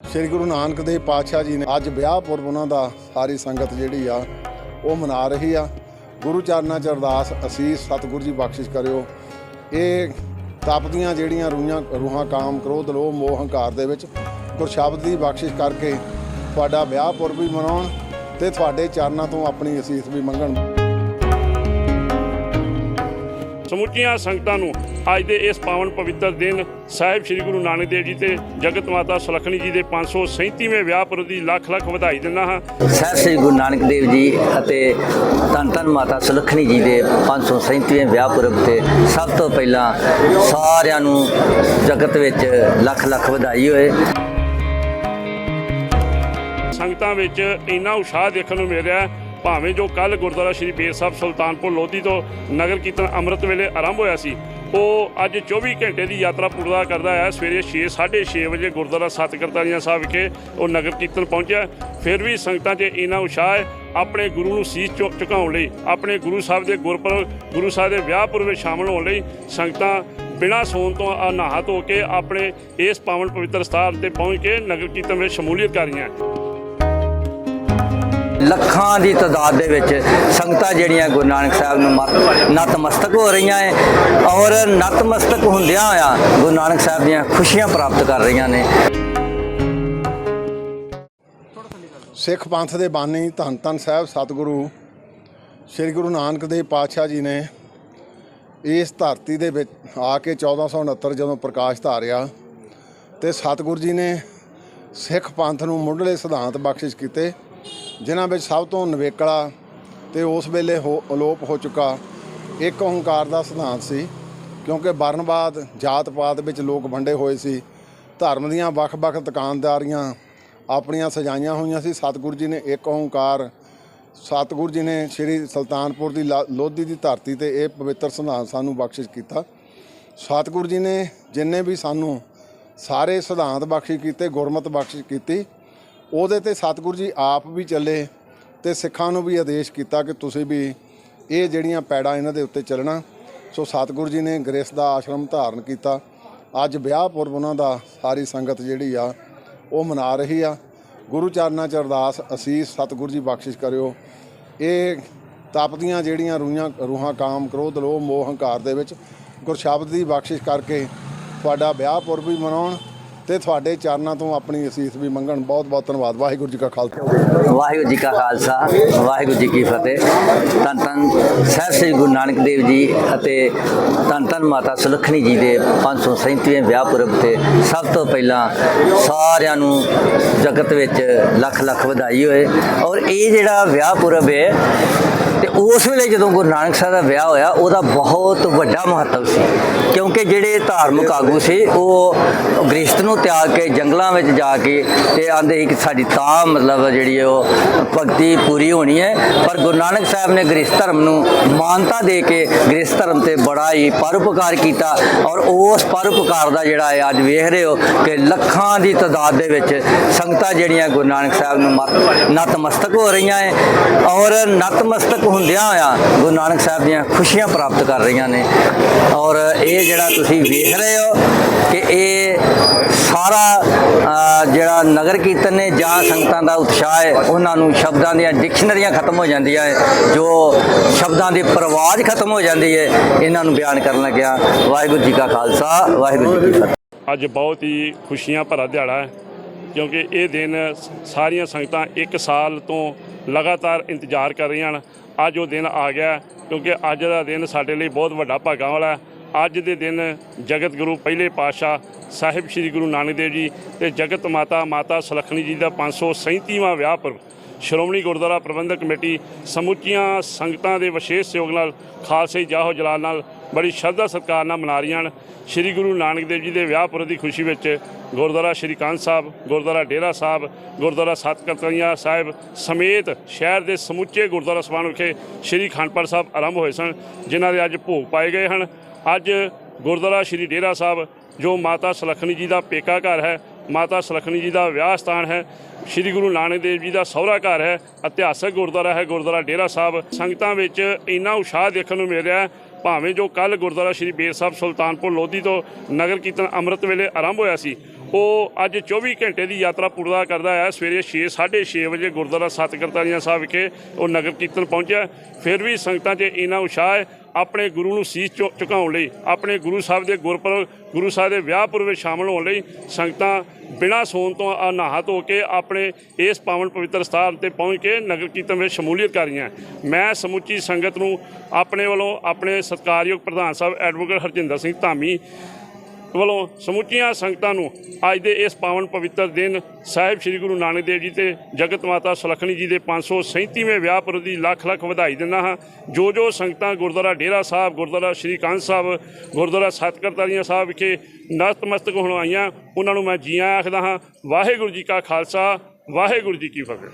ਸ੍ਰੀ ਗੁਰੂ ਨਾਨਕ ਦੇਵ ਪਾਤਸ਼ਾਹ ਜੀ ਨੇ ਅੱਜ ਵਿਆਹ ਪੁਰਬ ਉਹਨਾਂ ਦਾ, ਸਾਰੀ ਸੰਗਤ ਜਿਹੜੀ ਆ, ਉਹ ਮਨਾ ਰਹੀ ਆ। ਗੁਰੂ ਚਰਨਾਂ 'ਚ ਅਰਦਾਸ ਅਸੀਸ ਸਤਿਗੁਰੂ ਜੀ ਬਖਸ਼ਿਸ਼ ਕਰਿਓ। ਇਹ ਤਪਦੀਆਂ ਜਿਹੜੀਆਂ ਰੂਹਾਂ ਰੂਹਾਂ ਕਾਮ, ਕ੍ਰੋਧ, ਲੋਭ, ਮੋਹ, ਹੰਕਾਰ ਦੇ ਵਿੱਚ ਗੁਰਸ਼ਬਦ ਦੀ ਬਖਸ਼ਿਸ਼ ਕਰਕੇ ਤੁਹਾਡਾ ਵਿਆਹ ਪੁਰਬ ਵੀ ਮਨਾਉਣ ਤੇ ਤੁਹਾਡੇ ਚਰਨਾਂ ਤੋਂ ਆਪਣੀ ਅਸੀਸ ਵੀ ਮੰਗਣ। ਸਮੁੱਚੀਆਂ ਸੰਗਤਾਂ ਨੂੰ ਅੱਜ ਦੇ ਇਸ ਪਾਵਨ ਪਵਿੱਤਰ ਦਿਨ ਸਾਹਿਬ ਸ੍ਰੀ ਗੁਰੂ ਨਾਨਕ ਦੇਵ ਜੀ ਤੇ ਜਗਤ ਮਾਤਾ ਸੁਲੱਖਣੀ ਜੀ ਦੇ 537ਵੇਂ ਵਿਆਹ ਪੁਰਬ ਦੀ ਲੱਖ ਲੱਖ ਵਧਾਈ ਦਿੰਦਾ ਹਾਂ ਸਾਹਿਬ ਸ੍ਰੀ ਗੁਰੂ ਨਾਨਕ ਦੇਵ ਜੀ ਅਤੇ ਧੰਨ ਧੰਨ ਮਾਤਾ ਸੁਲੱਖਣੀ ਜੀ ਦੇ 537ਵੇਂ ਵਿਆਹ ਪੁਰਬ ਤੇ ਸਭ ਤੋਂ ਪਹਿਲਾਂ ਸਾਰਿਆਂ ਨੂੰ ਜਗਤ ਵਿੱਚ ਲੱਖ ਲੱਖ ਵਧਾਈ ਹੋਏ ਸੰਗਤਾਂ ਵਿੱਚ ਇੰਨਾ ਉਤਸ਼ਾਹ ਦੇਖਣ ਨੂੰ ਮਿਲ ਰਿਹਾ ਹੈ। ਭਾਵੇਂ ਜੋ ਕੱਲ ਗੁਰਦੁਆਰਾ ਸ੍ਰੀ ਬੇਰ ਸਾਹਿਬ ਸੁਲਤਾਨਪੁਰ ਲੋਧੀ ਤੋਂ ਨਗਰ ਕੀਰਤਨ ਅੰਮ੍ਰਿਤ ਵੇਲੇ ਆਰੰਭ ਹੋਇਆ ਸੀ, ਉਹ ਅੱਜ 24 ਘੰਟੇ ਦੀ ਯਾਤਰਾ ਪੂਰਾ ਕਰਦਾ ਹੈ ਸਵੇਰੇ 6 6:30 ਵਜੇ ਗੁਰਦੁਆਰਾ ਸਤਿਕਰਤਾਰੀਆਂ ਸਾਹਿਬ ਵਿਖੇ ਉਹ ਨਗਰ ਕੀਰਤਨ ਪਹੁੰਚਿਆ। ਫਿਰ ਵੀ ਸੰਗਤਾਂ 'ਚ ਇੰਨਾ ਉਤਸ਼ਾਹ ਹੈ, ਆਪਣੇ ਗੁਰੂ ਨੂੰ ਸੀਸ ਝੁ- ਝੁਕਾਉਣ ਲਈ, ਆਪਣੇ ਗੁਰੂ ਸਾਹਿਬ ਦੇ ਗੁਰਪੁਰਬ, ਗੁਰੂ ਸਾਹਿਬ ਦੇ ਵਿਆਹ ਪੁਰਬ ਵਿੱਚ ਸ਼ਾਮਲ ਹੋਣ ਲਈ ਸੰਗਤਾਂ ਬਿਨਾਂ ਸੌਣ ਤੋਂ ਆ ਨਹਾ ਧੋ ਕੇ ਆਪਣੇ ਇਸ ਪਾਵਨ ਪਵਿੱਤਰ ਸਥਾਨ ਤੇ ਪਹੁੰਚ ਕੇ ਨਗਰ ਕੀਰਤਨ ਵਿੱਚ ਸ਼ਮੂਲੀਅਤ ਕਰ ਰਹੀਆਂ। ਲੱਖਾਂ ਦੀ ਤਾਦਾਦ ਦੇ ਵਿੱਚ ਸੰਗਤਾਂ ਜਿਹੜੀਆਂ ਗੁਰੂ ਨਾਨਕ ਸਾਹਿਬ ਨੂੰ ਮਤ- ਨਤਮਸਤਕ ਹੋ ਰਹੀਆਂ ਹੈ ਔਰ ਨਤਮਸਤਕ ਹੁੰਦਿਆਂ ਹੋਇਆ ਗੁਰੂ ਨਾਨਕ ਸਾਹਿਬ ਦੀਆਂ ਖੁਸ਼ੀਆਂ ਪ੍ਰਾਪਤ ਕਰ ਰਹੀਆਂ ਨੇ। ਸਿੱਖ ਪੰਥ ਦੇ ਬਾਨੀ ਧੰਨ ਧੰਨ ਸਾਹਿਬ ਸਤਿਗੁਰੂ, ਸ੍ਰੀ ਗੁਰੂ ਨਾਨਕ ਦੇਵ ਪਾਤਸ਼ਾਹ ਜੀ ਨੇ ਇਸ ਧਰਤੀ ਦੇ ਵਿੱਚ ਆ ਕੇ 1469 ਜਦੋਂ ਪ੍ਰਕਾਸ਼ ਧਾਰਿਆ ਤੇ ਸਤਿਗੁਰੂ ਜੀ ਨੇ ਸਿੱਖ ਪੰਥ ਨੂੰ ਮੁੱਢਲੇ ਸਿਧਾਂਤ ਬਖਸ਼ਿਸ਼ ਕੀਤੇ। ਜਿਨ੍ਹਾਂ ਵਿੱਚ ਸਭ ਤੋਂ ਨਵੇਕਲਾ ਤੇ ਉਸ ਵੇਲੇ ਹੋ ਅਲੋਪ ਹੋ ਚੁੱਕਾ ਇੱਕ ਓੰਕਾਰ ਦਾ ਸਿਧਾਂਤ ਸੀ, ਕਿਉਂਕਿ ਵਰਨਵਾਦ ਜਾਤ ਪਾਤ ਵਿੱਚ ਲੋਕ ਵੰਡੇ ਹੋਏ ਸੀ। ਧਰਮ ਦੀਆਂ ਵੱਖ-ਵੱਖ ਦੁਕਾਨਦਾਰੀਆਂ ਆਪਣੀਆਂ ਸਜਾਈਆਂ ਹੋਈਆਂ ਸੀ। ਸਤਿਗੁਰੂ ਜੀ ਨੇ ਇੱਕ ਓੰਕਾਰ ਸਤਿਗੁਰੂ ਜੀ ਨੇ ਸ੍ਰੀ ਸੁਲਤਾਨਪੁਰ ਦੀ ਲਾ- ਲੋਧੀ ਦੀ ਧਰਤੀ ਤੇ ਇਹ ਪਵਿੱਤਰ ਸਿਧਾਂਤ ਸਾਨੂੰ ਬਖਸ਼ਿਸ਼ ਕੀਤਾ। ਸਤਿਗੁਰੂ ਜੀ ਨੇ ਜਿੰਨੇ ਵੀ ਸਾਨੂੰ ਸਾਰੇ ਸਿਧਾਂਤ ਬਖਸ਼ਿਸ਼ ਕੀਤੇ, ਗੁਰਮਤ ਬਖਸ਼ਿਸ਼ ਕੀਤੀ ਉਹਦੇ ਤੇ ਸਤਿਗੁਰੂ ਜੀ ਆਪ ਵੀ ਚੱਲੇ ਤੇ ਸਿੱਖਾਂ ਨੂੰ ਵੀ ਆਦੇਸ਼ ਕੀਤਾ ਕਿ ਤੁਸੀਂ ਵੀ ਇਹ ਜਿਹੜੀਆਂ ਪੈੜਾਂ ਇਹਨਾਂ ਦੇ ਉੱਤੇ ਚੱਲਣਾ। ਸੋ ਸਤਿਗੁਰੂ ਜੀ ਨੇ ਗ੍ਰੇਸ ਦਾ ਆਸ਼ਰਮ ਧਾਰਨ ਕੀਤਾ। ਅੱਜ ਵਿਆਹ ਪੁਰਬ ਉਹਨਾਂ ਦਾ, ਸਾਰੀ ਸੰਗਤ ਜਿਹੜੀ ਆ, ਉਹ ਮਨਾ ਰਹੀ ਆ। ਗੁਰੂ ਚਰਨਾਂ 'ਚ ਅਰਦਾਸ ਅਸੀਸ ਸਤਿਗੁਰੂ ਜੀ ਬਖਸ਼ਿਸ਼ ਕਰਿਓ। ਇਹ ਤਪਦੀਆਂ ਜਿਹੜੀਆਂ ਰੂਹਾਂ ਰੂਹਾਂ ਕਾਮ, ਕ੍ਰੋਧ, ਲੋਭ, ਮੋਹ, ਹੰਕਾਰ ਦੇ ਵਿੱਚ ਗੁਰਸ਼ਬਦ ਦੀ ਬਖਸ਼ਿਸ਼ ਕਰਕੇ ਤੁਹਾਡਾ ਵਿਆਹ ਪੁਰਬ ਵੀ ਮਨਾਉਣ ਤੇ ਤੁਹਾਡੇ ਚਰਨਾਂ ਤੋਂ ਆਪਣੀ ਅਸੀਸ ਵੀ ਮੰਗਣ। ਬਹੁਤ ਬਹੁਤ ਧੰਨਵਾਦ। ਵਾਹਿਗੁਰੂ ਜੀ ਕਾ ਖਾਲਸਾ। ਵਾਹਿਗੁਰੂ ਜੀ ਕਾ ਖਾਲਸਾ, ਵਾਹਿਗੁਰੂ ਜੀ ਕੀ ਫਤਿਹ। ਧੰਨ ਧੰਨ ਸਾਹਿਬ ਸ੍ਰੀ ਗੁਰੂ ਨਾਨਕ ਦੇਵ ਜੀ ਅਤੇ ਧੰਨ ਧੰਨ ਮਾਤਾ ਸੁਲੱਖਣੀ ਜੀ ਦੇ 537ਵੇਂ ਵਿਆਹ ਪੁਰਬ ਤੇ ਸਭ ਤੋਂ ਪਹਿਲਾਂ ਸਾਰਿਆਂ ਨੂੰ ਜਗਤ ਵਿੱਚ ਲੱਖ ਲੱਖ ਵਧਾਈ ਹੋਏ। ਔਰ ਇਹ ਜਿਹੜਾ ਵਿਆਹ ਪੁਰਬ ਹੈ ਉਸ ਵੇਲੇ ਜਦੋਂ ਗੁਰੂ ਨਾਨਕ ਸਾਹਿਬ ਦਾ ਵਿਆਹ ਹੋਇਆ, ਉਹਦਾ ਬਹੁਤ ਵੱਡਾ ਮਹੱਤਵ ਸੀ। ਕਿਉਂਕਿ ਜਿਹੜੇ ਧਾਰਮਿਕ ਆਗੂ ਸੀ, ਉਹ ਗ੍ਰਸਤ ਨੂੰ ਤਿਆਗ ਕੇ, ਜੰਗਲਾਂ ਵਿੱਚ ਜਾ ਕੇ ਤੇ ਆਂਦੇ ਸੀ ਕਿ ਸਾਡੀ ਤਾਂ ਮਤਲਬ ਜਿਹੜੀ ਉਹ ਭਗਤੀ ਪੂਰੀ ਹੋਣੀ ਹੈ। ਪਰ ਗੁਰੂ ਨਾਨਕ ਸਾਹਿਬ ਨੇ ਗ੍ਰਸਤ ਧਰਮ ਨੂੰ ਮਾਨਤਾ ਦੇ ਕੇ ਗ੍ਰਸਤ ਧਰਮ ਤੇ ਬੜਾ ਹੀ ਪਰਉਪਕਾਰ ਕੀਤਾ ਔਰ ਉਸ ਪਰਉਪਕਾਰ ਦਾ ਜਿਹੜਾ ਹੈ ਅੱਜ ਵੇਖ ਰਹੇ ਹੋ ਕਿ ਲੱਖਾਂ ਦੀ ਤਾਦਾਦ ਦੇ ਵਿੱਚ ਸੰਗਤਾਂ ਜਿਹੜੀਆਂ ਗੁਰੂ ਨਾਨਕ ਸਾਹਿਬ ਨੂੰ ਮਤ- ਨਤਮਸਤਕ ਹੋ ਰਹੀਆਂ ਹੈ ਔਰ ਨਤਮਸਤਕ ਹੁੰਦਿਆਂ ਹੋਇਆ ਗੁਰੂ ਨਾਨਕ ਸਾਹਿਬ ਦੀਆਂ ਖੁਸ਼ੀਆਂ ਪ੍ਰਾਪਤ ਕਰ ਰਹੀਆਂ ਨੇ। ਔਰ ਇਹ ਜਿਹੜਾ ਤੁਸੀਂ ਵੇਖ ਰਹੇ ਹੋ ਕਿ ਇਹ ਸਾਰਾ ਜਿਹੜਾ ਨਗਰ ਕੀਰਤਨ ਨੇ, ਜਾਂ ਸੰਗਤਾਂ ਦਾ ਉਤਸ਼ਾਹ ਹੈ, ਉਹਨਾਂ ਨੂੰ ਸ਼ਬਦਾਂ ਦੀਆਂ ਡਿਕਸ਼ਨਰੀਆਂ ਖਤਮ ਹੋ ਜਾਂਦੀਆਂ ਹੈ, ਜੋ ਸ਼ਬਦਾਂ ਦੀ ਪਰਵਾਜ਼ ਖਤਮ ਹੋ ਜਾਂਦੀ ਹੈ, ਇਹਨਾਂ ਨੂੰ ਬਿਆਨ ਕਰਨ ਲੱਗਿਆ। ਵਾਹਿਗੁਰੂ ਜੀ ਕਾ ਖਾਲਸਾ, ਵਾਹਿਗੁਰੂ ਜੀ ਕੀ ਫਤਿਹ। ਅੱਜ ਬਹੁਤ ਹੀ ਖੁਸ਼ੀਆਂ ਭਰਾ ਦਿਹਾੜਾ ਹੈ, ਕਿਉਂਕਿ ਇਹ ਦਿਨ ਸਾਰੀਆਂ ਸੰਗਤਾਂ ਇੱਕ ਸਾਲ ਤੋਂ ਲਗਾਤਾਰ ਇੰਤਜ਼ਾਰ ਕਰ ਰਹੀਆਂ ਹਨ। ਅੱਜ ਉਹ ਦਿਨ ਆ ਗਿਆ ਕਿਉਂਕਿ ਅੱਜ ਦਾ ਦਿਨ ਸਾਡੇ ਲਈ ਬਹੁਤ ਵੱਡਾ ਭਾਗਾਂ ਵਾਲਾ ਹੈ। ਅੱਜ ਦੇ ਦਿਨ ਜਗਤ ਗੁਰੂ ਪਹਿਲੇ ਪਾਤਸ਼ਾਹ ਸਾਹਿਬ ਸ੍ਰੀ ਗੁਰੂ ਨਾਨਕ ਦੇਵ ਜੀ ਤੇ ਜਗਤ ਮਾਤਾ ਮਾਤਾ ਸੁਲੱਖਣੀ ਜੀ ਦਾ 537ਵਾਂ ਵਿਆਹ ਪੁਰਬ ਸ਼੍ਰੋਮਣੀ ਗੁਰਦੁਆਰਾ ਪ੍ਰਬੰਧਕ ਕਮੇਟੀ ਸਮੁੱਚੀਆਂ ਸੰਗਤਾਂ ਦੇ ਵਿਸ਼ੇਸ਼ ਸਹਿਯੋਗ ਨਾਲ ਖਾਲਸੇ ਜਾਹੋ ਜਲਾਲ ਨਾਲ ਬੜੀ ਸ਼ਰਧਾ ਸਤਿਕਾਰ ਨਾਲ ਮਨਾ ਰਹੀਆਂ ਹਨ। ਸ੍ਰੀ ਗੁਰੂ ਨਾਨਕ ਦੇਵ ਜੀ ਦੇ ਵਿਆਹ ਪੁਰਬ ਦੀ ਖੁਸ਼ੀ ਵਿੱਚ ਗੁਰਦੁਆਰਾ ਸ਼੍ਰੀ ਕੰਧ ਸਾਹਿਬ, ਗੁਰਦੁਆਰਾ ਡੇਰਾ ਸਾਹਿਬ, ਗੁਰਦੁਆਰਾ ਸਤਕਰਤਈਆ ਸਾਹਿਬ ਸਮੇਤ ਸ਼ਹਿਰ ਦੇ ਸਮੁੱਚੇ ਗੁਰਦੁਆਰਾ ਸਭਾਨ ਵਿਖੇ ਸ਼੍ਰੀ ਖੰਡ ਸਾਹਿਬ ਆਰੰਭ ਹੋਏ ਸਨ, ਜਿਨ੍ਹਾਂ ਦੇ ਅੱਜ ਭੋਗ ਪਾਏ ਗਏ ਹਨ। ਅੱਜ ਗੁਰਦੁਆਰਾ ਸ਼੍ਰੀ ਡੇਰਾ ਸਾਹਿਬ, ਜੋ ਮਾਤਾ ਸੁਲੱਖਣੀ ਜੀ ਦਾ ਪੇਕਾ ਘਰ ਹੈ, ਮਾਤਾ ਸੁਲੱਖਣੀ ਜੀ ਦਾ ਵਿਆਹ ਸਥਾਨ ਹੈ, ਸ਼੍ਰੀ ਗੁਰੂ ਨਾਨਕ ਦੇਵ ਜੀ ਦਾ ਸਹੁਰਾ ਘਰ ਹੈ, ਇਤਿਹਾਸਕ ਗੁਰਦੁਆਰਾ ਹੈ, ਗੁਰਦੁਆਰਾ ਡੇਰਾ ਸਾਹਿਬ। ਸੰਗਤਾਂ ਵਿੱਚ ਇੰਨਾ ਉਤਸ਼ਾਹ ਦੇਖਣ ਨੂੰ ਮਿਲ ਰਿਹਾ ਹੈ ਭਾਵੇਂ ਜੋ ਕੱਲ ਗੁਰਦੁਆਰਾ ਸ਼੍ਰੀ ਬੇਰ ਸਾਹਿਬ ਸੁਲਤਾਨਪੁਰ ਲੋਧੀ ਤੋਂ ਨਗਰ ਕੀਰਤਨ ਅੰਮ੍ਰਿਤ ਵੇਲੇ ਆਰੰਭ ਹੋਇਆ ਸੀ ਉਹ ਅੱਜ 24 ਘੰਟੇ ਦੀ ਯਾਤਰਾ ਪੂਰਾ ਕਰਦਾ ਹੈ। ਸਵੇਰੇ 6 6:30 ਵਜੇ ਗੁਰਦੁਆਰਾ ਸਤਿਗੁਰਤਾਰੀਆਂ ਸਾਹਿਬ ਵਿਖੇ ਉਹ ਨਗਰ ਕੀਰਤਨ ਪਹੁੰਚਿਆ ਫਿਰ ਵੀ ਸੰਗਤਾਂ 'ਚ ਇੰਨਾ ਉਤਸ਼ਾਹ ਹੈ, ਆਪਣੇ ਗੁਰੂ ਨੂੰ ਸੀਸ ਝੁ- ਝੁਕਾਉਣ ਲਈ, ਆਪਣੇ ਗੁਰੂ ਸਾਹਿਬ ਦੇ ਗੁਰਪੁਰਬ, ਗੁਰੂ ਸਾਹਿਬ ਦੇ ਵਿਆਹ ਪੁਰਬ ਵਿੱਚ ਸ਼ਾਮਲ ਹੋਣ ਲਈ ਸੰਗਤਾਂ ਬਿਨਾਂ ਸੌਣ ਤੋਂ ਅਨਾਹਤ ਹੋ ਕੇ ਆਪਣੇ ਇਸ ਪਾਵਨ ਪਵਿੱਤਰ ਸਥਾਨ ਤੇ ਪਹੁੰਚ ਕੇ ਨਗਰ ਕੀਰਤਨ ਵਿੱਚ ਸ਼ਮੂਲੀਅਤ ਕਰ ਰਹੀਆਂ ਮੈਂ ਸਮੁੱਚੀ ਸੰਗਤ ਨੂੰ ਆਪਣੇ ਵੱਲੋਂ ਆਪਣੇ ਸਤਿਕਾਰਯੋਗ ਪ੍ਰਧਾਨ ਸਾਹਿਬ ਐਡਵੋਕੇਟ ਹਰਜਿੰਦਰ ਸਿੰਘ ਧਾਮੀ ਵੱਲੋਂ ਸਮੁੱਚੀਆਂ ਸੰਗਤਾਂ ਨੂੰ ਅੱਜ ਦੇ ਇਸ ਪਾਵਨ ਪਵਿੱਤਰ ਦਿਨ ਸਾਹਿਬ ਸ੍ਰੀ ਗੁਰੂ ਨਾਨਕ ਦੇਵ ਜੀ ਤੇ ਜਗਤ ਮਾਤਾ ਸੁਲੱਖਣੀ ਜੀ ਦੇ 537ਵੇਂ ਵਿਆਹ ਪੁਰਬ ਦੀ ਲੱਖ ਲੱਖ ਵਧਾਈ ਦਿੰਦਾ ਹਾਂ। ਜੋ ਜੋ ਸੰਗਤਾਂ ਗੁਰਦੁਆਰਾ ਡੇਰਾ ਸਾਹਿਬ, ਗੁਰਦੁਆਰਾ ਸ਼੍ਰੀ ਕਾਂਤ ਸਾਹਿਬ, ਗੁਰਦੁਆਰਾ ਸਤਕਰਤਾਰੀਆਂ ਸਾਹਿਬ ਵਿਖੇ ਨਤਮਸਤਕ ਹੋਣ ਆਈਆਂ, ਉਹਨਾਂ ਨੂੰ ਮੈਂ ਜੀ ਆਖਦਾ ਹਾਂ। ਵਾਹਿਗੁਰੂ ਜੀ ਕਾ ਖਾਲਸਾ, ਵਾਹਿਗੁਰੂ ਜੀ ਕੀ ਫਤਿਹ।